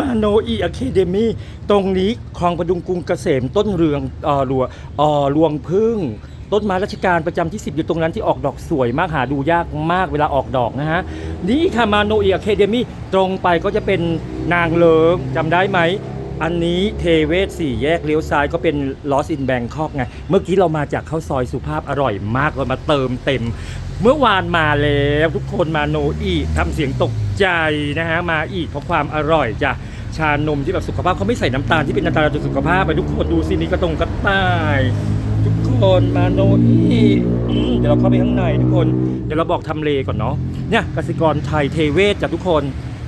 มาโนอีอะเคเดมีตรงนี้คลองประดุงกรุงเกษมต้นเรืองเอ่อรัวเอ่อรวงพึ่ง ต้นไม้ราชการประจำที่ 10 อยู่ตรงนั้นที่ออกดอกสวยมากหาดูยากมากเวลาออกดอกนะฮะ นี่ค่ะมาโนอีอะเคเดมีตรงไปก็จะเป็นนางเลิงจำได้ไหม อันนี้เทเวศสี่แยกเลี้ยวซ้ายก็เป็นลอสอินแบงคอกไง เมื่อกี้เรามาจากข้าวซอยสุภาพอร่อยมากเรามาเติมเต็ม เมื่อวานมาแล้วทุกคนมาโนอีทำเสียงตกใจนะฮะ มาอีกเพราะความอร่อยจ้ะชานมที่แบบสุขภาพเขาไม่ใส่น้ำตาลที่เป็นอันตายต่อสุขภาพไปทุกคนดูสิมีกระตรงกระต่าย ทุกคนมาโนอีเดี๋ยวเราเข้าไปข้างในทุกคนเดี๋ยวเราบอกทำเลก่อนเนาะเนี่ยกสิกรไทยเทเวศจ้ะทุกคน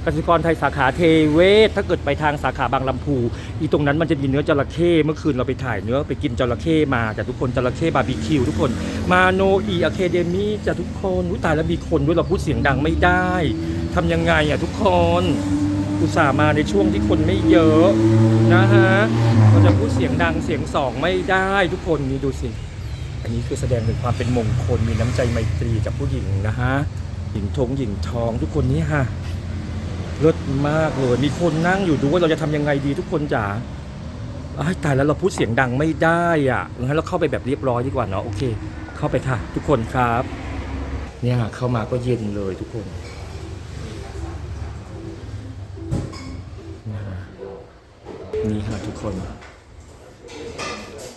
กสิกรไทยสาขาเทเวศถ้าเกิดไปทางสาขาบางลำพูอีตรงนั้นมันจะมีเนื้อจระเข้เมื่อคืนเราไปถ่ายเนื้อไปกินจระเข้มาจากทุกคนจระเข้บาร์บีคิวทุกคนมาโนอีอะเคเดมี่จากทุกคนอุ้ยตายแล้วมีคนด้วยเราพูดเสียงดังไม่ได้ทำยังไงอะทุกคนอุตส่าห์มาในช่วงที่คนไม่เยอะนะฮะเราจะพูดเสียงดังเสียงสองไม่ได้ทุกคนนี่ดูสิอันนี้คือแสดงถึงความเป็นมงคลมีน้ำใจไมตรีจากผู้หญิงนะฮะหญิงทงหญิงทองทุกคนนี้ฮะ เลิศมากเลย มีคนนั่งอยู่ดูว่าเราจะทำยังไงดีทุกคนจ๋าอ้ตายแล้วเราพูดเสียงดังไม่ได้อะงั้นเราเข้าไปแบบเรียบร้อยดีกว่าเนาะโอเค เข้าไปค่ะ ทุกคนครับ เนี่ยเข้ามาก็เย็นเลยทุกคนนี่ค่ะทุกคน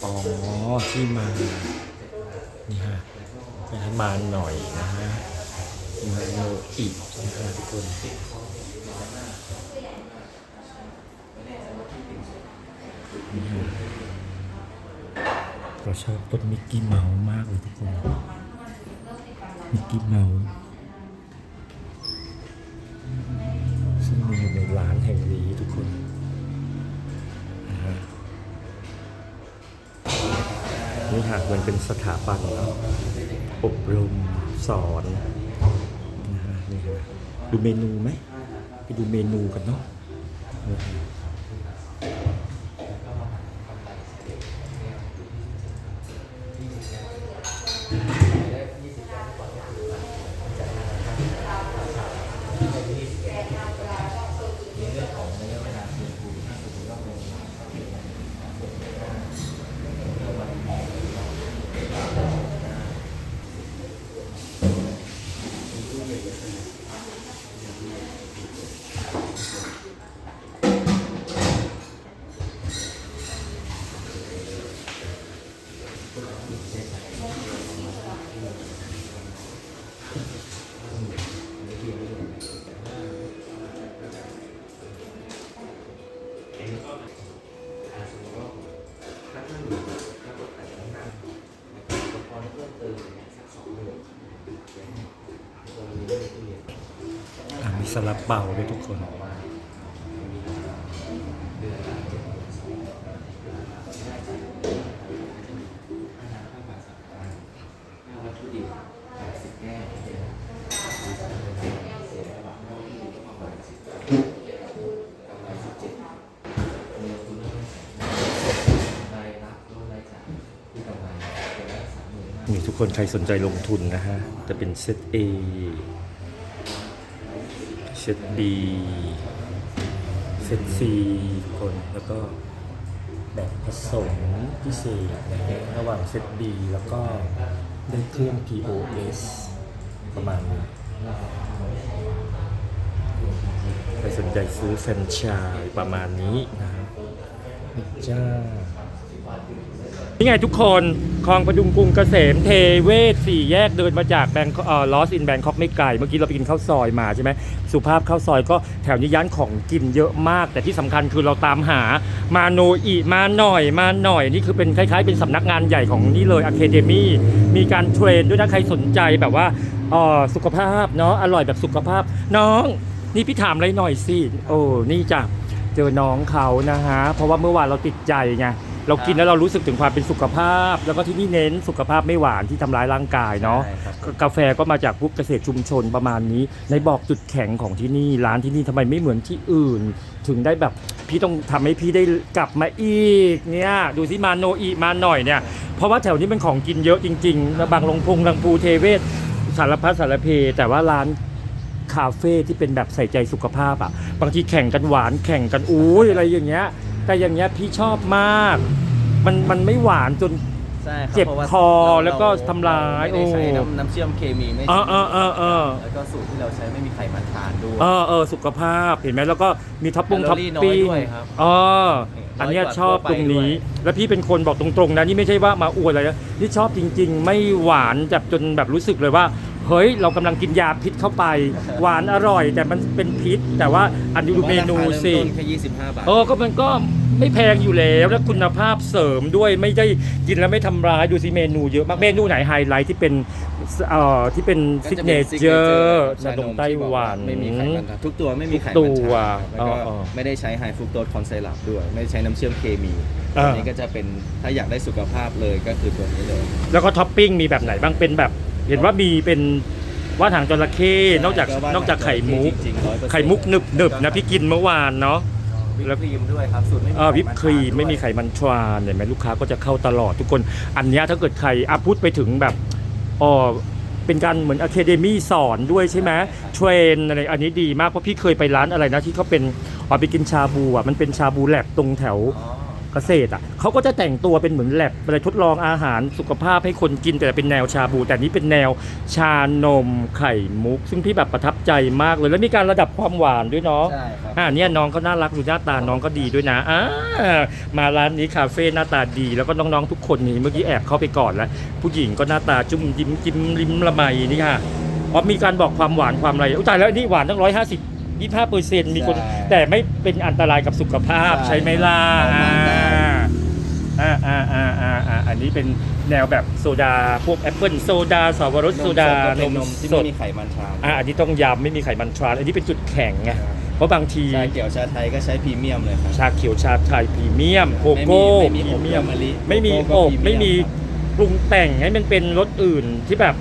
อ๋อที่มานี่ฮะมาหน่อยนะฮะมาโนอีกนะฮะทุกคน เรา ชอบต้นมิกกี้เมาส์มากเลยทุกคน มิกกี้เมาส์ซึ่งมีอยู่ในร้านแห่งนี้ทุกคนนะฮะนี่หากมันเป็นสถาบันอบรมสอนนะฮะนี่ฮะดูเมนูไหม ไปดูเมนูกันเนาะ สลับเบาด้วยทุกคนนี่ทุกคนใครสนใจลงทุนนะฮะ จะเป็นเซต A เซต B เซต C คนแล้วก็แบบผสมพิเศษระหว่างเซต B แล้วก็ได้เครื่อง POS ประมาณนี้ใครสนใจซื้อแฟรนไชส์ประมาณนี้นะครับจ้า นี่ไงทุกคนคลองประดุงกรุงเกษมเทเวศสี่แยกเดินมาจากแบงค์เอ่อลอสอินแบงคอกไม่ไกล เมื่อกี้เราไปกินข้าวซอยมาใช่ไหมสุภาพข้าวซอยก็แถวนี้ย่านของกินเยอะมาก แต่ที่สำคัญคือเราตามหามาโนอีมาหน่อยมาหน่อย นี่คือเป็นคล้ายๆ เป็นสำนักงานใหญ่ของนี่เลยอะเคเดมี่มีการเทรนด้วยนะใครสนใจแบบว่าเอ่อสุขภาพเนาะอร่อยแบบสุขภาพ น้อง นี่พี่ถามอะไรหน่อยสิโอ้นี่จ้ะเจอน้องเขานะฮะเพราะว่าเมื่อวานเราติดใจไง เรากินแล้วเรารู้สึกถึงความเป็นสุขภาพ แล้วก็ที่นี่เน้นสุขภาพไม่หวานที่ทำร้ายร่างกายเนาะใช่ครับ กาแฟก็มาจากพวกเกษตรชุมชนประมาณนี้ ในบอกจุดแข็งของที่นี่ร้านที่นี่ทำไมไม่เหมือนที่อื่น ถึงได้แบบพี่ต้องทำให้พี่ได้กลับมาอีกเนี่ยดูสิมาโนอีมาหน่อยเนี่ยเพราะว่าแถวนี้เป็นของกินเยอะจริงๆแล้วบางลงพงลังปูเทเวศสารพัดสารเพ แต่ว่าร้าน คาเฟ่ที่เป็นแบบใส่ใจสุขภาพอะ บางทีแข่งกันหวานแข่งกันอุ้ยอะไรอย่างเงี้ย แต่อย่างเงี้ยพี่ชอบมาก มันมันไม่หวานจน ใช่ครับเจ็บพราะว่าคอเรแล้วก็ทำร้ายไม่ได้ใช้โอ้ น้ำน้ำเชื่อมเคมีไม่เออเออเออเออแล้วก็สูตรที่เราใช้ไม่มีไขมันทานด้วย เออเออสุขภาพเห็นไหมแล้วก็มีท็อปปุ้งแคลท็อปอรี่น้อยปิ้งด้วยครับอ๋อนี่อันเนี้ยน้อยกว่าชอบทั่วไปตรงนี้ด้วย แล้วพี่เป็นคนบอกตรงๆนะนี่ไม่ใช่ว่ามาอวดอะไรนะนี่ชอบจริง ๆ ไม่หวานจับจนแบบรู้สึกเลยว่า เฮ้ย เรากำลังกินยาพิษเข้าไป หวานอร่อย แต่มันเป็นพิษ แต่ว่าอันนี้ดูเมนูราคาสิเริ่มต้นแค่ 25 บาท เออก็มันก็ไม่แพงอยู่แล้วแล้วคุณภาพเสริมด้วยไม่ได้กินแล้วไม่ทำร้ายดูสิเมนูเยอะมากเมนูไหนไฮไลท์ที่เป็นเอ่อที่เป็นก็ซิกจะเนเป็นเจอร์ชาขนมไต้หวัน ไม่มีไขมันครับทุกตัวไม่มีไขทุมันกตัวทานครับแล้วก็อ๋อไม่ได้ใช้ไฮฟรุกโตสคอนไซรัปด้วย ไม่ได้ใช้น้ำเชื่อมเคมีอ่าตัวนี้ก็จะเป็นถ้าอยากได้สุขภาพเลยก็คือตัวนี้เลย แล้วก็ท็อปปิ้งมีแบบไหนบ้างเป็นแบบ เห็นว่ามีเป็นว่าถางจระเข้นอกจากว่นอกจากไข่มุก จริงๆ100%ไข่มุกหนึบหนึบๆนะพี่กินเมื่อวานเนาะ วิปแล้วครีมด้วยครับสูตรไม่มีเออวิปไขนครีมทานด้วยไม่มีไขมันทรานเห็นไหมลูกค้าก็จะเข้าตลอดทุกคน อันเนี้ยถ้าเกิดใครอะพูดไปถึงแบบอ๋อเป็นการเหมือนอะเคเดมี่สอนด้วยใช่ไหมเทรนอะไรอันนี้ดีมากเพราะพี่เคยไปร้านอะไรนะที่เขาเป็นอ๋อไปกินชาบูอะมันเป็นชาบูแลบตรงแถว อ๋อ เกษตรอะเขาก็จะแต่งตัวเป็นเหมือนแลบอะไรทดลองอาหารสุขภาพให้คนกินแต่เป็นแนวชาบู แต่นี้เป็นแนวชานมไข่มุก ซึ่งพี่แบบประทับใจมากเลย แล้วมีการระดับความหวานด้วยเนาะใช่ครับ อ่าเนี่ยน้องเขาน่ารักดูหน้าตาน้องก็ดีด้วยนะอ่ามาร้านนี้คาเฟ่หน้าตาดี แล้วก็น้องๆทุกคนนี่เมื่อกี้แอบเข้าไปก่อนแล้วผู้หญิงก็หน้าตาจุ้มยิ้มจิ้มริมละไมนี่ค่ะอ๋อมีการบอกความหวานความอะไรอุ้ยตายแล้วนี่หวานตั้งร้อยห้าสิบ ยี่ห้าเปอร์เซ็นต์มีคน ใช่ แต่ไม่เป็นอันตรายกับสุขภาพใช่ใช่ไหมล่ะประมาณนั้นอ่าอ่าอ่าอ่าอ่าอันนี้เป็นแนวแบบโซดา พวกแอปเปิลโซดาสาวรสโซดานนมมที่สไม่ดมีไขมันทรานอ่าอันนี้ต้องย้ำไม่มีไขมันทรานอันนี้เป็นจุดแข็งไง เพราะบางที ชาเขียวชาไทยก็ใช้พรีเมียมเลยครับ ชาเขียวชาไทยพรีเมียมโกโก้ไม่มีพรีเมียมไม่มีอบไม่มีโกอโก้บพรีเมียม ไม่มีปรุงแต่งให้มันเป็นรสอื่นที่แบบ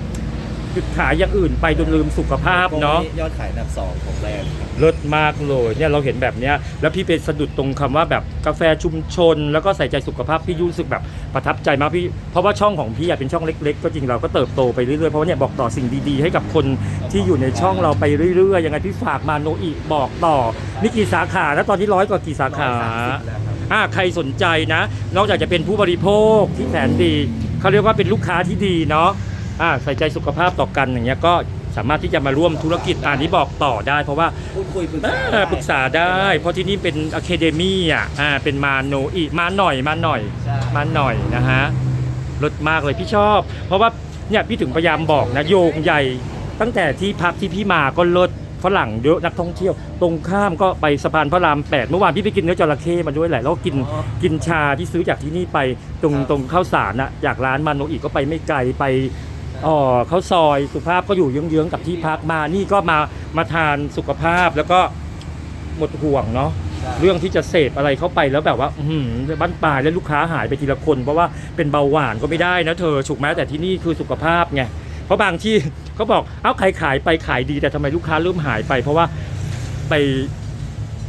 จุดขายอย่างอื่นไปจนลืมสุขภาพเนาะ ยอดขายอันดับสองของแบรนด์ครับ เลิศมากเลยเนี่ยเราเห็นแบบเนี้ยแล้วพี่เป็นสะดุดตรงคำว่าแบบกาแฟชุมชน แล้วก็ใส่ใจสุขภาพพี่รู้สึกแบบประทับใจมากพี่เพราะว่าช่องของพี่อะเป็นช่องเล็ก ๆ ก็จริงเราก็เติบโตไปเรื่อยๆเพราะว่าเนี่ยบอกต่อสิ่งดีๆ ให้กับคนที่อยู่ในช่องเราไปเรื่อยๆยังไงพี่ฝากมาโนอีบอกต่อนี่กี่สาขาแล้วตอนนี้ร้อยกว่ากี่สาขา 130แล้วครับ อ่าใครสนใจนะ นอกจากจะเป็นผู้บริโภคที่แสนดี เขาเรียกว่าเป็นลูกค้าที่ดีเนาะ อ่าใส่ใจสุขภาพต่อกันอย่างเงี้ยก็สามารถที่จะมาร่วมธุรกิจอันนี้บอกต่อได้ เพราะว่าพูดคุยปรึกเอษาอปรึกษาได้ เพราะที่นี่เป็นอะคาเดมี่อะอ่าเป็นมาโนอีมาหน่อยมาหน่อย ใช่มาหน่อยนะฮะรสมากเลยพี่ชอบ เพราะว่าเนี่ยพี่ถึงพยายามบอกนะโยงใหญ่ ตั้งแต่ที่พักที่พี่มาก็เลิศฝรั่งเยอะนักท่องเที่ยว ตรงข้ามก็ไปสะพานพระรามแปดเมื่อวานพี่ไปกินเนื้อจระเข้มาด้วยแหละแล้วก็กินอ๋อกินชาที่ซื้อจากที่นี่ไปตรงครับตรงข้าวสารน่ะจากร้านมาโนอีก็ไปไม่ไกลไป อ๋อเขาซอยสุภาพก็อยู่เยื้องๆกับที่พักมา นี่ก็มามาทานสุขภาพแล้วก็หมดห่วงเนาะใช่เรื่องที่จะเสพอะไรเข้าไปแล้วแบบว่า อื้อหือบ้านปลายแล้วลูกค้าหายไปทีละคน เพราะว่าเป็นเบาหวานก็ไม่ได้นะเธอถูกไหมแต่ที่นี่คือสุขภาพไงเพราะบางที่เขาบอกเอ้าใครขายไปขายดีแต่ทำไมลูกค้าเริ่มหายไป เพราะว่าไป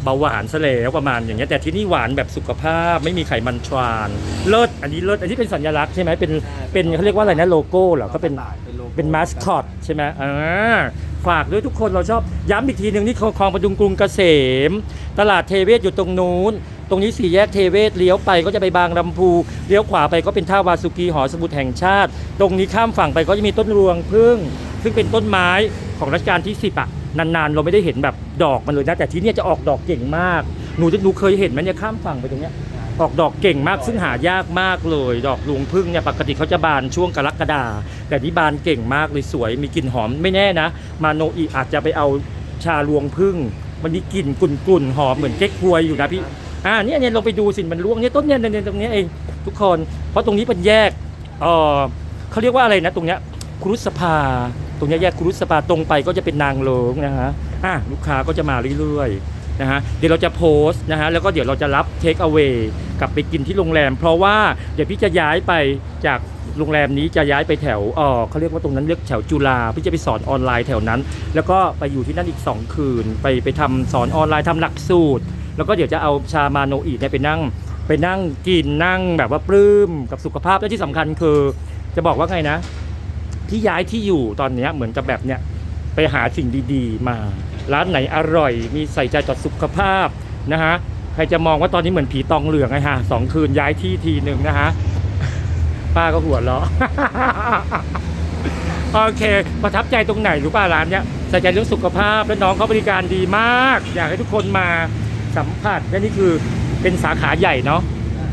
เบาหวานซะแล้วประมาณอย่างเงี้ยแต่ที่นี่หวานแบบสุขภาพไม่มีไขมันทรานเลิศอันนี้เลิศอันนี้เป็นสัญลักษณ์ใช่ไหมเป็นเป็นเขาเรียกว่าอะไรนะโลโก้เหรอก็เป็นโลโก้เป็นมาสคอตใช่ไหมอ่าฝากด้วยทุกคนเราชอบย้ำอีกทีหนึ่งนี่คลองประดุงกรุงเกษม ตลาดเทเวศอยู่ตรงนู้น ตรงนี้สี่แยกเทเวศเลี้ยวไปก็จะไปบางลำพูเลี้ยวขวาไปก็เป็นท่าวาสุกีหอสมุทรแห่งชาติ ตรงนี้ข้ามฝั่งไปก็จะมีต้นรวงพึ่ง ซึ่งเป็นต้นไม้ของรัชกาลที่10อะ นานๆ เราไม่ได้เห็นแบบดอกมันเลยนะแต่ที่เนี่ยจะออกดอกเก่งมากหนูจะหนูเคยเห็นไหมเนี่ยข้ามฝั่งไปตรงเนี้ยออกดอกเก่งมากซึ่งหายากมากเลย ดอกหลวงพึ่งเนี่ยปกติเขาจะบานช่วงกรกฎาแต่นี่บานเก่งมากเลยสวยมีกลิ่นหอมไม่แน่นะ มาโนอีอาจจะไปเอาชาลวงพึ่งมันมีกลิ่นกุ่นๆหอมเหมือนเก๊กฮวยอยู่นะพี่อ่าเนี่ยเนี่ยลองไปดูสิมันร่วงเนี่ยต้นเนี่ยเนี่ยเนี่ยตรงเนี้ยเองทุกคน เพราะตรงนี้เป็นแยกเออเขาเรียกว่าอะไรนะตรงเนี้ยครุสภา ตรงนี้แยกครุสภาตรงไปก็จะเป็นนางเลิงนะฮะอะลูกค้าก็จะมาเรื่อยๆนะฮะเดี๋ยวเราจะโพสต์นะฮะแล้วก็เดี๋ยวเราจะรับเทคเอา a y กลับไปกินที่โรงแรม เพราะว่าเดี๋ยวพี่จะย้ายไปจากโรงแรมนี้จะย้ายไปแถวเออเขาเรียกว่าตรงนั้นเรียกแถวจุฬาพี่จะไปสอนออนไลน์แถวนั้น แล้วก็ไปอยู่ที่นั่นอีก 2 คืน ไปไปทำสอนออนไลน์ทำหลักสูตร แล้วก็เดี๋ยวจะเอาชามาโนอีเนี่ยไปนั่งไปนั่งกินนั่งแบบว่าปลื้มกับสุขภาพและที่สำคัญคือ จะบอกว่าไงนะ ที่ย้ายที่อยู่ตอนนี้เหมือนกับแบบเนี้ยไปหาสิ่งดีๆ มา ร้านไหนอร่อย มีใส่ใจต่อสุขภาพนะฮะใครจะมองว่าตอนนี้เหมือนผีตองเหลืองไงฮะสองคืนย้ายที่ทีหนึ่งนะฮะป้าก็หัวเราะโอเค ประทับใจตรงไหนรู้ป่ะร้านเนี้ยใส่ใจเรื่องสุขภาพและน้องเขาบริการดีมาก อยากให้ทุกคนมาสัมผัสและนี่คือเป็นสาขาใหญ่เนาะ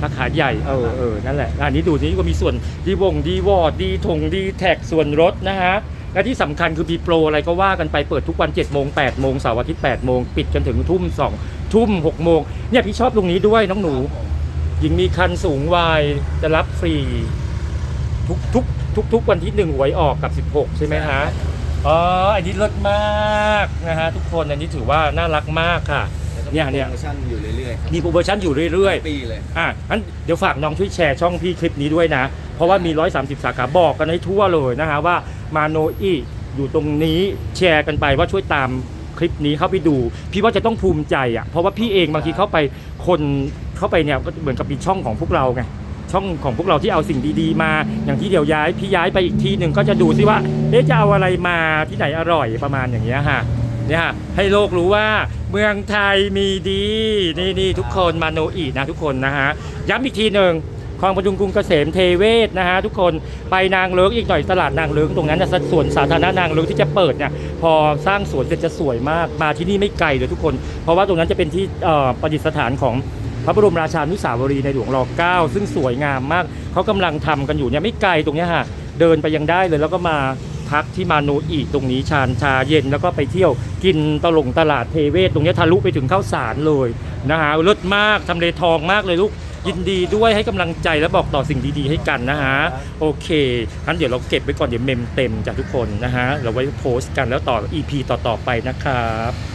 สาขาใหญ่เออเออนั่นแหละอันนี้ดูนี่ก็มีส่วนดีวงดีวอร์ดดีถงดีแท็กส่วนรถนะฮะและที่สำคัญคือมีโปรอะไรก็ว่ากันไปเปิดทุกวัน7โมง8โมงเสาร์อาทิตย์8โมงปิดจนถึงทุ่ม2ทุ่ม6โมงเนี่ยพี่ชอบตรงนี้ด้วยน้องหนูหญิงมีคันสูงวัยจะรับฟรี ทุกทุกทุกทุกวันที่หนึ่งหวยออกกับ 16 ใช่ไหมฮะอ๋ออันนี้เลิศมากนะฮะทุกคนอันนี้ถือว่าน่ารักมากค่ะแล้วก็เนี่มียเนี่ย โปรโมชั่นอยู่เรื่อยๆครับมีโปรโมชั่นอยู่เรื่อยปีเลย ๆอะงั้นเดี๋ยวฝากน้องช่วยแชร์ช่องพี่คลิปนี้ด้วยนะ เพราะว่ามี 130 สาขาบอกกันให้ทั่วเลยนะฮะว่ามาโนอีอยู่ตรงนี้แชร์กันไปว่าช่วยตามคลิปนี้เข้าไปดู พี่ว่าจะต้องภูมิใจอะเพราะว่าพี่เองบางทีเข้าไปคนเข้าไปเนี่ยก็เหมือนกับมีช่องของพวกเราไง ช่องของพวกเราที่เอาสิ่งดีๆมา อย่างที่เดี๋ยวย้ายพี่ย้ายไปอีกที่หนึ่งก็จะดูซิว่า เอ๊ะจะเอาอะไรมาที่ไหนอร่อยประมาณอย่างเงี้ยฮะ เนี่ยให้โลกรู้ว่าเมืองไทยมีดีนี่นี่ทุกคนมาโนอีนะทุกคนนะฮะย้ำอีกทีหนึ่งคลองประดุงกรุงเกษมเทเวศนะฮะทุกคนไปนางเลิงอีกหน่อยตลาดนางเลิงตรงนั้นนะสวนสาธารณะนางเลิงที่จะเปิดเนี่ยพอสร้างสวนเสร็จจะสวยมากมาที่นี่ไม่ไกลเลยทุกคน เพราะว่าตรงนั้นจะเป็นที่ประดิษฐานของพระบรมราชานุสาวรีย์ในหลวงร9ซึ่งสวยงามมากเขากำลังทำกันอยู่เนี่ยไม่ไกลตรงนี้ฮะเดินไปยังได้เลยแล้วก็มา พักที่มาโนอีตรงนี้ชานชาเย็นแล้วก็ไปเที่ยวกินตลงตลาดเทเวศ ตรงนี้ทะลุไปถึงข้าวสารเลยนะฮะเลิศมากทำเลทองมากเลยลูกยินดีด้วยให้กำลังใจและบอกต่อสิ่งดีๆให้กันนะฮะโอเคงั้นเดี๋ยวเราเก็บไว้ก่อนเดี๋ยวเมมเต็มจากทุกคนนะฮะเราไว้โพสต์กันแล้วต่อ EP ต่อๆไปนะครับ